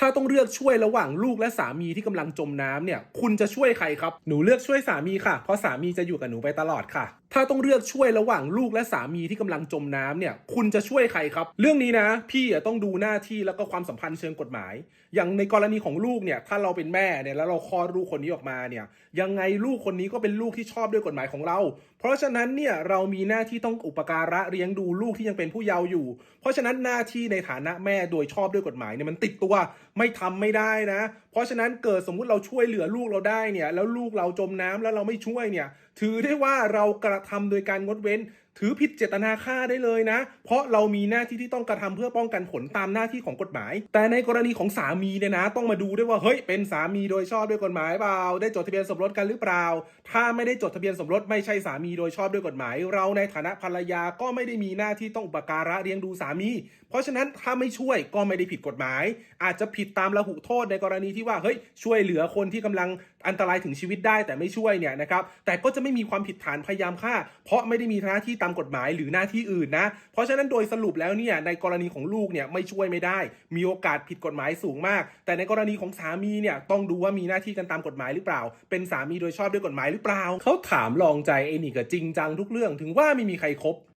ถ้าต้องเลือกช่วยระหว่างลูกและสามีที่กำลังจมน้ำเนี่ย คุณจะช่วยใครครับ หนูเลือกช่วยสามีค่ะ เพราะสามีจะอยู่กับหนูไปตลอดค่ะ ถ้าต้องเลือกช่วยระหว่างลูกและสามีที่กำลังจมน้ำเนี่ย คุณจะช่วยใครครับ เรื่องนี้นะ พี่ต้องดูหน้าที่แล้วก็ความสัมพันธ์เชิงกฎหมาย อย่างในกรณีของลูกเนี่ย ถ้าเราเป็นแม่เนี่ยแล้วเราคลอดลูกคนนี้ออกมาเนี่ย ยังไงลูกคนนี้ก็เป็นลูกที่ชอบด้วยกฎหมายของเรา เพราะฉะนั้นเนี่ยเรามีหน้าที่ต้องอุปการะเลี้ยงดูลูกที่ยังเป็นผู้เยาว์อยู่ เพราะฉะนั้นหน้าที่ในฐานะแม่โดยชอบด้วยกฎหมายเนี่ยมันติดตัว ไม่ทำไม่ได้นะ เพราะฉะนั้นเกิดสมมุติเราช่วยเหลือลูกเราได้เนี่ย แล้วลูกเราจมน้ำแล้วเราไม่ช่วยเนี่ย ถือได้ว่าเรากระทำโดยการงดเว้น ถือผิดเจตนาฆ่าได้เลยนะ เพราะเรามีหน้าที่ที่ต้องกระทำเพื่อป้องกันผลตามหน้าที่ของกฎหมาย แต่ในกรณีของสามีเนี่ยนะ ต้องมาดูด้วยว่าเฮ้ยเป็นสามีโดยชอบด้วยกฎหมายเปล่า ได้จดทะเบียนสมรสกันหรือเปล่า ถ้าไม่ได้จดทะเบียนสมรสไม่ใช่สามีโดยชอบด้วยกฎหมาย เราในฐานะภรรยาก็ไม่ได้มีหน้าที่ต้องอุปการะเลี้ยงดูสามี เพราะฉะนั้นถ้าไม่ช่วยก็ไม่ได้ผิดกฎหมาย อาจจะผิดตามระหุโทษในกรณีที่ว่าเฮ้ยช่วยเหลือคนที่กำลัง อันตรายถึงชีวิตได้แต่ไม่ช่วยเนี่ยนะครับแต่ก็จะไม่มีความผิดฐานพยายามฆ่า เพราะไม่ได้มีหน้าที่ตามกฎหมายหรือหน้าที่อื่นนะ เพราะฉะนั้นโดยสรุปแล้วเนี่ยในกรณีของลูกเนี่ยไม่ช่วยไม่ได้ มีโอกาสผิดกฎหมายสูงมาก แต่ในกรณีของสามีเนี่ยต้องดูว่ามีหน้าที่กันตามกฎหมายหรือเปล่า เป็นสามีโดยชอบด้วยกฎหมายหรือเปล่าเขาถามลองใจไอ้นี่ก็จริงจังทุกเรื่องถึงว่าไม่มีใครครบ